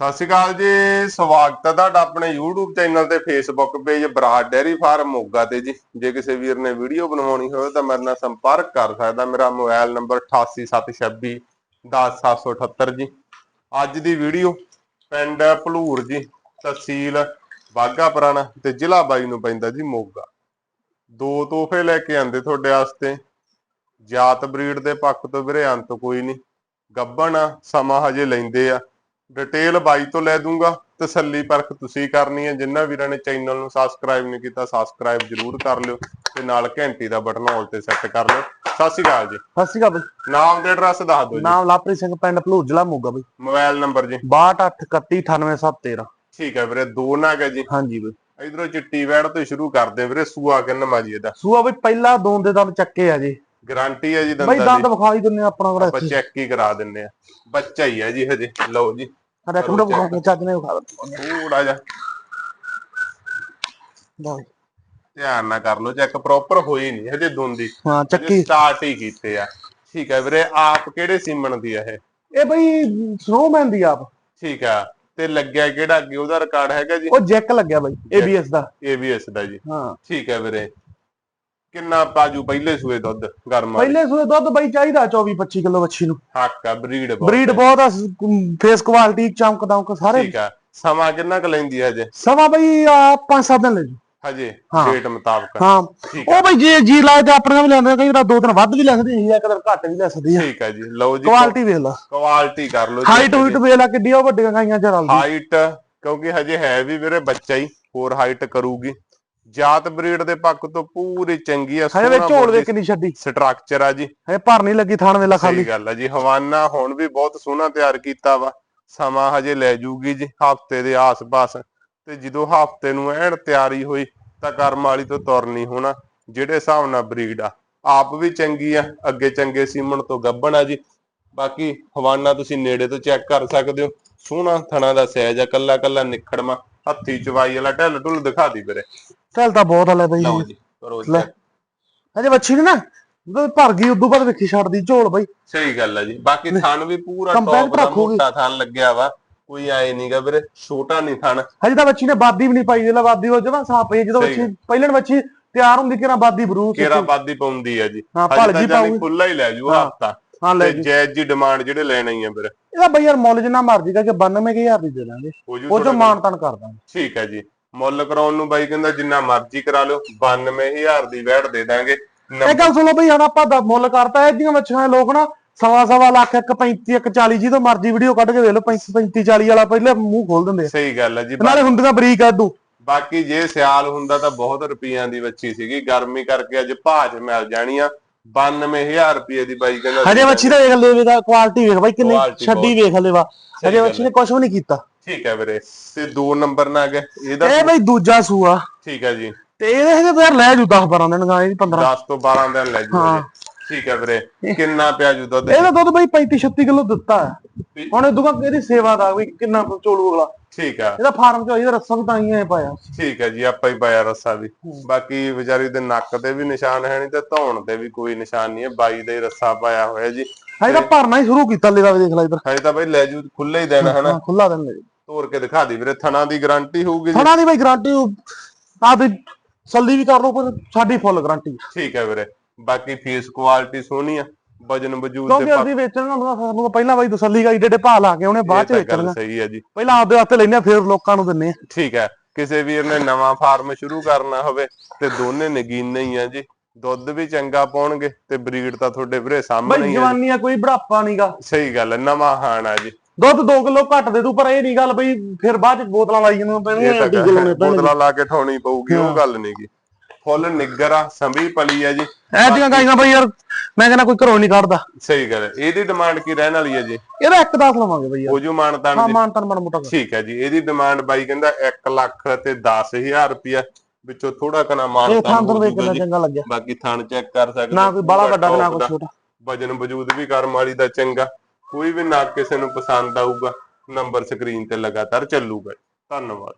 ਸਤਿ ਸ਼੍ਰੀ ਅਕਾਲ ਜੀ, ਸਵਾਗਤ ਹੈ ਤੁਹਾਡਾ ਆਪਣੇ YouTube ਚੈਨਲ ਤੇ Facebook page Brar dairy farm Moga ਤੇ ਜੀ। ਜੇ ਕਿਸੇ ਵੀਰ ਨੇ ਵੀਡੀਓ ਬਣਵਾਉਣੀ ਹੋਵੇ ਤਾਂ ਮੇਰੇ ਨਾਲ ਸੰਪਰਕ ਕਰ ਸਕਦਾ। ਮੇਰਾ ਮੋਬਾਈਲ ਨੰਬਰ 8876 10778 ਜੀ। ਅੱਜ ਦੀ ਵੀਡੀਓ ਪਿੰਡ ਭਲੂਰ ਜੀ, ਤਹਿਸੀਲ ਬਾਗਾ ਪੁਰਾਣਾ ਤੇ ਜ਼ਿਲ੍ਹਾ ਬਾਈ ਨੂੰ ਪੈਂਦਾ ਜੀ ਮੋਗਾ। ਦੋ ਤੋਹਫੇ ਲੈ ਕੇ ਆਂਦੇ ਤੁਹਾਡੇ ਵਾਸਤੇ। ਜਾਤ ਬਰੀਡ ਦੇ ਪੱਖ ਤੋਂ ਵੀਰੇ ਅੰਤ ਕੋਈ ਨਹੀਂ। ਗੱਬਣ ਸਮਾਂ ਹਜੇ ਲੈਂਦੇ ਆ। ਡਿਟੇਲ ਬਾਈ ਤੋਂ ਲੈ ਦੂੰਗਾ ਤਸੱਲੀ ਪਰਖ ਤੁਸੀਂ ਕਰਨੀ ਹੈ। ਜਿੰਨਾ ਵੀਰਾਂ ਨੇ ਚੈਨਲ ਨੂੰ ਸਬਸਕ੍ਰਾਈਬ ਨਹੀਂ ਕੀਤਾ ਸਬਸਕ੍ਰਾਈਬ ਜਰੂਰ ਕਰ ਲਿਓ ਤੇ ਨਾਲ ਘੰਟੀ ਦਾ ਬਟਨ ਆਲ ਤੇ ਸੈੱਟ ਕਰ ਲਿਓ। ਸਤਿ ਸ਼੍ਰੀ ਅਕਾਲ ਜੀ। ਸਤਿ ਸ਼੍ਰੀ ਅਕਾਲ ਬਈ। ਨਾਮ ਤੇ ਐਡਰੈਸ ਦੱਸ ਦਿਓ ਜੀ। ਨਾਮ ਲਾਪਰੀ ਸਿੰਘ ਪਿੰਡ ਭਲੂਰ ਜ਼ਿਲ੍ਹਾ ਮੋਗਾ ਬਈ। ਮੋਬਾਈਲ ਨੰਬਰ ਜੀ। 6231987713 ਠੀਕ ਹੈ ਵੀਰੇ ਦੋ ਨਾਗ ਹੈ ਜੀ। ਹਾਂਜੀ ਬਈ। ਇਧਰੋਂ ਚਿੱਟੀ ਵੈੜ ਤੋਂ ਸ਼ੁਰੂ ਕਰਦੇ ਵੀਰੇ ਸੂਆ ਕਿੰਨਾ ਜੀ ਇਹਦਾ? ਸੂਆ ਬਈ ਪਹਿਲਾ ਦੋਨ ਦੇ ਦੰਦ ਚੱਕੇ ਆ ਜੀ। ਗਾਰੰਟੀ ਹੈ ਜੀ ਬਈ ਦੰਦਾਂ ਦੰਦ ਦੀ। ਵਿਖਾਈ ਦਿੰਨੇ ਆਪਣਾ ਕੋਲ ਆਪਾਂ ਚੈੱਕ ਹੀ ਕਰਾ ਦਿੰਨੇ ਆ ਬੱਚਾ ਹੀ ਹੈ ਜੀ ਹਜੇ। ਲਓ ਜੀ। ਸਾਡੇ ਕੁੰਡਾ ਵਿਖਾ ਕੇ ਚੱਜ ਨੇ ਦਿੱਤਾ ਥੋੜਾ ਜਿਹਾ ਲਓ। ਧਿਆਨ ਨਾਲ ਕਰ ਲਓ ਚੈੱਕ ਪ੍ਰੋਪਰ ਹੋਈ ਨਹੀਂ ਹਜੇ ਦੁੰਦੀ। ਹਾਂ ਚੱਕੀ। ਸਟਾਰਟ ਹੀ ਕੀਤੇ ਆ। ਠੀਕ ਹੈ ਵੀਰੇ ਆਪ ਕਿਹੜੇ ਸੀਮਣ ਦੀ ਆ ਇਹ? ਇਹ ਬਈ ਸਨੋਮੈਨ ਦੀ ਆਪ। ਠੀਕ ਆ ਤੇ ਲੱਗਿਆ ਕਿਹੜਾ ਅੱਗੇ? ਉਹਦਾ ਰਿਕਾਰਡ ਹੈਗਾ ਜੀ? ਉਹ ਜੈਕ ਲੱਗਿਆ ਬਈ ABS ਦਾ। ABS ਦਾ ਜੀ। ਹਾਂ। ਠੀਕ ਹੈ ਵੀਰੇ। ਕਿੰਨਾ ਪਾਜੂ ਪਹਿਲੇ ਸੂਏ ਦੁੱਧ ਗਰਮ ਵਾਲੇ? ਪਹਿਲੇ ਸੂਏ ਦੁੱਧ ਬਈ ਚਾਹੀਦਾ 24 25 ਕਿਲੋ ਵੱਛੀ ਨੂੰ। ਹੱਕ ਆ ਬਰੀਡ ਬਰੀਡ ਬਹੁਤ ਆ ਫੇਸ ਕੁਆਲਿਟੀ ਚਮਕ ਦਮਕ ਸਾਰੇ। ਠੀਕ ਆ ਸਮਾਂ ਕਿੰਨਾ ਕੁ ਲੈਂਦੀ ਹੈ ਹਜੇ? ਸਵਾ ਬਈ ਆ 5-7 ਦਿਨ ਲੈ ਜੂ ਹਜੇ ਹਾਂ। ਡੇਟ ਮੁਤਾਬਕ। ਹਾਂ। ਠੀਕ ਉਹ ਬਈ ਜੇ ਜੀ ਲਾਏ ਤੇ ਆਪਣੇ ਵੀ ਲੈਂਦੇ ਕਈ ਵਾਰ ਦੋ ਦਿਨ ਵੱਧ ਵੀ ਲੈ ਸਕਦੀ ਹੈ ਇੱਕ ਦਿਨ ਘੱਟ ਵੀ ਲੈ ਸਕਦੀ ਹੈ ਠੀਕ ਆ ਜੀ ਲਓ ਜੀ ਕੁਆਲਿਟੀ ਵੇਖ ਲਾ। ਕੁਆਲਿਟੀ ਕਰ ਲਓ ਹਾਈਟ ਹੂਟ ਵੇਖ ਲਾ ਕਿੱਡੀ ਆ, ਉਹ ਵੱਡੀਆਂ ਗਾਈਆਂ ਚ ਰਲਦੀ। ਹਾਈਟ ਕਿਉਂਕਿ ਹਜੇ ਹੈ ਵੀ ਵੀਰੇ ਬੱਚਾ ਹੀ ਹੋਰ ਹਾਈਟ ਕਰੂਗੀ। ਜਾਤ ਬਰੀਡ ਦੇ ਪੱਖ ਤੋਂ ਪੂਰੀ ਚੰਗੀ ਆ ਹਜੇ ਝੋਲ ਵੇ ਕਿੰਨੀ ਛੱਡੀ। ਸਟਰਕਚਰ ਆ ਜੀ। ਹਜੇ ਭਰ ਨਹੀਂ ਲੱਗੀ ਥਾਣ ਵੇਲਾ ਖਾਲੀ। ਸਹੀ ਗੱਲ ਆ ਜੀ ਹਵਾਨਾ ਹੁਣ ਵੀ ਬਹੁਤ ਸੋਹਣਾ ਤਿਆਰ ਕੀਤਾ ਵਾ। ਸਮਾਂ ਹਜੇ ਲੈ ਜੂਗੀ ਜੀ ਹਫ਼ਤੇ ਦੇ ਆਸ-ਪਾਸ। ਤੇ ਜਦੋਂ ਹਫ਼ਤੇ ਨੂੰ ਐਨ ਤਿਆਰੀ ਹੋਈ ਤਾਂ ਕਰਮ ਵਾਲੀ ਤੋਂ ਤੁਰ ਨਹੀਂ ਹੋਣਾ ਜਿਹੜੇ ਹਿਸਾਬ ਨਾਲ ਬਰੀਡ ਆ। ਆਪ ਵੀ ਚੰਗੀ ਆ ਅੱਗੇ ਚੰਗੇ ਸੀਮਣ ਤੋਂ ਗੱਬਣ ਆ ਜੀ। ਬਾਕੀ ਹਵਾਨਾ ਤੁਸੀਂ ਨੇੜੇ ਤੋਂ ਚੈੱਕ ਕਰ ਸਕਦੇ ਹੋ ਸੋਹਣਾ ਥਣਾ ਦਾ ਸਾਈਜ਼ ਆ ਕੱਲਾ ਕੱਲਾ ਨਿਖੜਮਾ ਹੱਥੀ ਚਵਾਈ ਵਾਲਾ ਢਿੱਲ ਢੁੱਲ ਦਿਖਾ ਦੀ ਵੀਰੇ। ਚੱਲ ਤਾਂ ਬਹੁਤ ਹਲੇ ਬਈ। ਲਓ ਜੀ ਕਰੋ ਲੈ। check। ਹਜੇ ਵੱਛੀ ਨੇ ਨਾ ਜਦੋਂ ਭਰ ਗਈ ਉਦੋਂ ਬਾਅਦ ਵੇਖੀ ਛੱਡਦੀ ਝੋਲ ਬਈ। ਸਹੀ ਗੱਲ ਹੈ ਜੀ। ਬਾਕੀ ਥਣ ਵੀ ਪੂਰਾ Compact ਟੌਪ ਦਾ ਰੱਖੋਗੇ। ਮੋਟਾ ਥਣ ਲੱਗਿਆ ਵਾ। ਕੋਈ ਆਏ ਨਹੀਂਗਾ ਵੀਰੇ ਛੋਟਾ ਨਹੀਂ ਥਣ। ਹਜੇ ਤਾਂ ਵੱਛੀ ਨੇ ਬਾਦੀ ਵੀ ਨਹੀਂ ਪਾਈ ਜਿਹੜਾ ਬਾਦੀ ਹੋ ਜਵਾ ਸਾਫ਼ ਪਈ ਜਦੋਂ ਸਹੀ ਪਹਿਲਣ ਵੱਛੀ ਤਿਆਰ ਹੁੰਦੀ ਕਿਰਾਂ ਬਾਦੀ ਬਰੂ ਕੇਰਾ ਬਾਦੀ ਪਾਉਂਦੀ ਹੈ ਜੀ। ਹਾਂ, ਭਲ ਜੀ ਪਾਊਗੀ। ਖੁੱਲਾ ਹੀ ਲੈ ਜੂ ਹਾਂ। ਹਫਤਾ। ਹਾਂ ਲੈ ਤੇ ਜੀ। ਜੈਜ ਜੀ ਡਿਮਾਂਡ ਜਿਹੜੇ ਲੈਣੇ ਹੀ ਆ ਵੀਰੇ। ਇਹਦਾ ਬਈ ਯਾਰ ਮੁੱਲ ਜਿੰਨਾ ਮਰਜ਼ੀ ਦਾ ਕਿ 92000 ਦੀ ਦੇ ਦਾਂਗੇ। ਜੂ ਉਹ ਚੋਂ ਥੋੜ੍ਹਾ ਮਾਨ ਤਾਨ ਕਰ ਦਾਂਗੇ। ਠੀਕ ਹੈ ਜੀ। ਮੁੱਲ ਕਰਾਉਣ ਨੂੰ ਬਾਈ ਕਹਿੰਦਾ ਜਿੰਨਾ ਮਰਜ਼ੀ ਕਰਾ ਲਿਓ 92000 ਦੀ ਵੈਟ ਦੇ ਦਾਂਗੇ। ਇਹ ਗੱਲ ਸੁਣੋ ਬਈ ਹੁਣ ਆਪਾਂ ਦਾ ਮੁੱਲ ਕਰਤਾ ਇਹਦੀਆਂ ਮੱਛੀਆਂ ਲੋਕ ਨਾ ਸਵਾ ਸਵਾ ਲੱਖ ਇੱਕ 35 ਇੱਕ 40 ਜੀ ਤੋਂ ਮਰਜ਼ੀ ਵੀਡੀਓ ਕੱਢ ਕੇ ਵੇਖ ਲਓ 35 40 ਵਾਲਾ ਪਹਿਲੇ ਮੂੰਹ ਖੋਲ ਦਿੰਦੇ ਸਹੀ ਗੱਲ ਹੈ ਜੀ ਨਾਲੇ ਹੁੰਦੀਆਂ ਬਰੀਕ ਆਡੂ ਬਾਕੀ ਜੇ ਸਿਆਲ ਹੁੰਦਾ ਤਾਂ ਬਹੁਤ ਰੁਪਈਆਂ ਦੀ ਬੱਚੀ ਸੀਗੀ ਗਰਮੀ ਕਰਕੇ ਅੱਜ ਭਾਜ ਮਿਲ ਜਾਣੀ ਆ 92000 ਰੁਪਏ ਦੀ ਬਾਈ ਕਹਿੰਦਾ ਹਜੇ ਵੱਛੀ ਦਾ ਵੇਖ ਲੈ ਦਾ ਕੁਆਲਿਟੀ ਵੇਖ ਬਾਈ ਕਿੰਨੀ ਛੱਡੀ ਵੇਖ ਲੈ ਵਾ ਸਹੀ ਹਜੇ ਵੱਛੀ ਨੇ ਕੁਝ ਵੀ ਨਹੀਂ ਕੀਤਾ। ਠੀਕ ਹੈ ਵੀਰੇ ਤੇ ਦੋ ਨੰਬਰ ਨਾ ਗਏ ਇਹਦਾ ਇਹ ਬਈ ਦੂਜਾ ਸੂਆ। ਠੀਕ ਹੈ ਜੀ। ਤੇ ਇਹਦੇ ਹਜੇ ਤਾਂ ਯਾਰ ਲੈ ਜੂ 10 12 ਦਿਨ ਗਾਂ ਇਹ 15 10 ਤੋਂ 12 ਦਿਨ ਲੈ ਜੂ ਹਾਂ। ਠੀਕ ਹੈ ਵੀਰੇ ਕਿੰਨਾ ਪਿਆ ਜੂ ਦੁੱਧ? ਇਹਦਾ ਦੁੱਧ ਬਈ 35 36 ਕਿਲੋ ਦਿੱਤਾ ਹੈ। ਹੁਣ ਇਹ ਦੁਕਾਨ ਇਹਦੀ ਸੇਵਾ ਦਾ ਵੀ ਕਿੰਨਾ ਚੋਲੂ ਅਗਲਾ। ਠੀਕ ਆ ਇਹਦਾ ਫਾਰਮ ਚ ਇਹਦਾ ਰੱਸਾ ਵੀ ਤਾਂ ਹੀ ਐ ਪਾਇਆ। ਠੀਕ ਹੈ ਜੀ ਆਪਾਂ ਹੀ ਪਾਇਆ ਰੱਸਾ ਵੀ। ਬਾਕੀ ਵਿਚਾਰੀ ਦੇ ਨੱਕ ਤੇ ਵੀ ਨਿਸ਼ਾਨ ਹੈ ਨਹੀਂ ਤੇ ਧੌਣ ਤੇ ਵੀ ਕੋਈ ਨਿਸ਼ਾਨ ਨਹੀਂ ਹੈ ਬਾਈ ਦਾ ਹੀ ਰੱਸਾ ਪਾਇਆ ਹੋਇਆ ਜੀ। ਹਜੇ ਤਾਂ ਭਰਨਾ ਹੀ ਸ਼ੁਰੂ ਕੀਤਾ ਲੈ ਦਾ ਵੇਖ ਲੈ ਇਧਰ। ਹਜੇ ਤਾਂ ਬਾਈ ਲੈ ਜੂ ਖੁੱਲੇ ਹੀ ਦੇਣਾ ਹਨਾ ਖੁੱਲਾ ਦਿਨ ਤੋੜ ਕੇ ਦਿਖਾ ਦੀ ਵੀਰੇ ਥਣਾ ਦੀ ਗਾਰੰਟੀ ਹੋਊਗੀ ਜੀ। ਥਣਾ ਦੀ ਬਈ ਗਾਰੰਟੀ ਆ ਵੀ ਸਲਦੀ ਵੀ ਕਰ ਲਓ ਪਰ ਸਾਡੀ ਫੁੱਲ ਗਾਰੰਟੀ ਠੀਕ ਹੈ ਵੀਰੇ ਬਾਕੀ ਫੇਸ ਕੁਆਲਿਟੀ ਸੋਹਣੀ ਆ ਵਜਨ ਵਜੂਦ ਕਿਉਂਕਿ ਦੇ ਅਸੀਂ ਵੇਚਣ ਨੂੰ ਸਾਨੂੰ ਪਹਿਲਾਂ ਬਈ ਤਸੱਲੀ ਕਰੀ ਏਡੇ ਭਾਅ ਲਾ ਕੇ ਉਹਨੇ ਬਾਅਦ ਚ ਵੇਚਣਾ ਸਹੀ ਹੈ ਜੀ। ਪਹਿਲਾਂ ਆਪਦੇ ਵਾਸਤੇ ਲੈਨੇ ਆ, ਫਿਰ ਲੋਕਾਂ ਨੂੰ ਦਿੰਨੇ ਆ ਠੀਕ ਹੈ ਕਿਸੇ ਵੀਰ ਨੇ ਨਵਾਂ ਫਾਰਮ ਸ਼ੁਰੂ ਕਰਨਾ ਹੋਵੇ ਤੇ ਦੋਨੇ ਨਗੀਨੇ ਹੀ ਆ ਜੀ ਦੁੱਧ ਵੀ ਚੰਗਾ ਪਾਉਣਗੇ ਤੇ ਬਰੀਡ ਤਾਂ ਤੁਹਾਡੇ ਵੀਰੇ ਸਾਹਮਣੇ ਬਈ ਹੀ ਆ ਜਵਾਨੀ ਆ ਕੋਈ ਬੁਢਾਪਾ ਨਹੀਂਗਾ ਸਹੀ ਗੱਲ ਹੈ ਨਵਾਂ ਹਾਣ ਜੀ। ਦੁੱਧ 2 ਕਿਲੋ ਘੱਟ ਦੇ ਦੂ ਪਰ ਇਹ ਨਹੀਂ ਗੱਲ ਬਈ ਫਿਰ ਬਾਅਦ ਚ ਬੋਤਲਾਂ ਲਾਈ ਜਾਂਦੀਆਂ ਪੈਣਗੀਆਂ ਟੀਕੇ ਲਾਉਣੇ ਪੈਣਗੇ ਬੋਤਲਾਂ ਲਾ ਕੇ ਠਾਉਣੀ ਪਊਗੀ ਉਹ ਗੱਲ ਨਹੀਂਗੀ ਫੁੱਲ ਨਿੱਗਰ ਆ ਸੰਭੀ ਪਲੀ ਆ ਜੀ। ਐ ਜੀਆਂ ਗਾਈਆਂ ਬਈ ਯਾਰ ਮੈਂ ਕਹਿੰਦਾ ਕੋਈ ਘਰੋਂ ਨਹੀਂ ਕੱਢਦਾ। ਸਹੀ ਗੱਲ ਹੈ ਇਹਦੀ ਡਿਮਾਂਡ ਕੀ ਰਹਿਣ ਵਾਲੀ ਹੈ ਜੀ? ਇਹਦਾ ਇੱਕ ਦਸ ਲਵਾਂਗੇ ਬਈ ਯਾਰ। ਉਹ ਜੋ ਮਾਨਤਾਨ ਹਾਂ ਜੀ। ਮਾਨ ਤਨ ਮਨ ਮੋਟਾ ਕਰ। ਠੀਕ ਹੈ ਜੀ ਇਹਦੀ ਡਿਮਾਂਡ ਬਾਈ ਕਹਿੰਦਾ 1 ਲੱਖ ਤੇ 10000 ਰੁਪਿਆ ਵਿੱਚੋਂ ਥੋੜਾ ਕਨਾ ਮਾਨਤਾਨ ਜੀ। ਚੰਗਾ ਲੱਗਿਆ। ਬਾਕੀ ਥਣ ਚੈੱਕ ਕਰ ਸਕਦੇ ਨਾ ਹੋ, ਕੋਈ ਬਾਲਾ ਪੂਰਾ ਵੱਡਾ ਨਾ ਕੋਈ। ਛੋਟਾ। ਵਜਨ ਵਜੂਦ ਵੀ ਕਰਮ ਵਾਲੀ ਦਾ ਚੰਗਾ। ਕੋਈ ਵੀ ਨਾ ਕਿਸੇ ਨੂੰ ਪਸੰਦ ਆਊਗਾ ਨੰਬਰ ਸਕਰੀਨ ਤੇ ਲਗਾਤਾਰ ਚੱਲੂਗਾ। ਧੰਨਵਾਦ।